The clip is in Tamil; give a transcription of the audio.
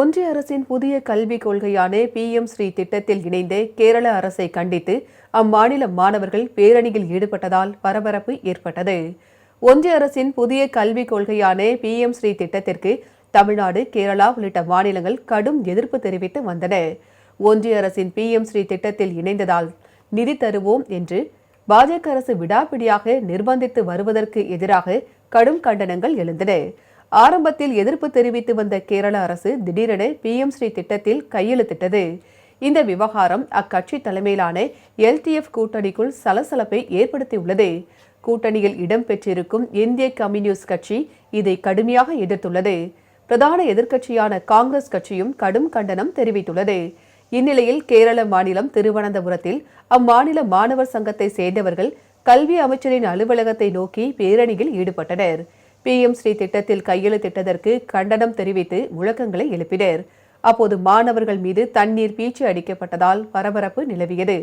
ஒன்றிய அரசின் புதிய கல்விக் கொள்கையான பிஎம் ஸ்ரீ திட்டத்தில் இணைந்த கேரள அரசை கண்டித்து அம்மாநில மாணவர்கள் பேரணியில் ஈடுபட்டதால் பரபரப்பு ஏற்பட்டது. ஒன்றிய அரசின் புதிய கல்விக் கொள்கையான பிஎம் ஸ்ரீ திட்டத்திற்கு தமிழ்நாடு கேரளா உள்ளிட்ட மாநிலங்கள் கடும் எதிர்ப்பு தெரிவித்து வந்தன. ஒன்றிய அரசின் பிஎம் ஸ்ரீ திட்டத்தில் இணைந்ததால் நிதி தருவோம் என்று பாஜக அரசு விடாப்பிடியாக நிர்பந்தித்து வருவதற்கு எதிராக கடும் கண்டனங்கள் எழுந்தன. ஆரம்பத்தில் எதிர்ப்பு தெரிவித்து வந்த கேரள அரசு திடீரென பிஎம் ஸ்ரீ திட்டத்தில் கையெழுத்திட்டது. இந்த விவகாரம் அக்கட்சி தலைமையிலான எல்டிஎஃப் கூட்டணிக்குள் சலசலப்பை ஏற்படுத்தியுள்ளது. கூட்டணியில் இடம்பெற்றிருக்கும் இந்திய கம்யூனிஸ்ட் கட்சி இதை கடுமையாக எதிர்த்துள்ளது. பிரதான எதிர்க்கட்சியான காங்கிரஸ் கட்சியும் கடும் கண்டனம் தெரிவித்துள்ளது. இந்நிலையில் கேரள மாநிலம் திருவனந்தபுரத்தில் அம்மாநில மாணவர் சங்கத்தை சேர்ந்தவர்கள் கல்வி அமைச்சரின் அலுவலகத்தை நோக்கி பேரணியில் ஈடுபட்டனர். பிஎம் ஸ்ரீ திட்டத்தில் கையெழுத்திட்டதற்கு கண்டனம் தெரிவித்து முழக்கங்களை எழுப்பினர். அப்போது மாணவர்கள் மீது தண்ணீர் பீச்சு அடிக்கப்பட்டதால் பரபரப்பு நிலவியது.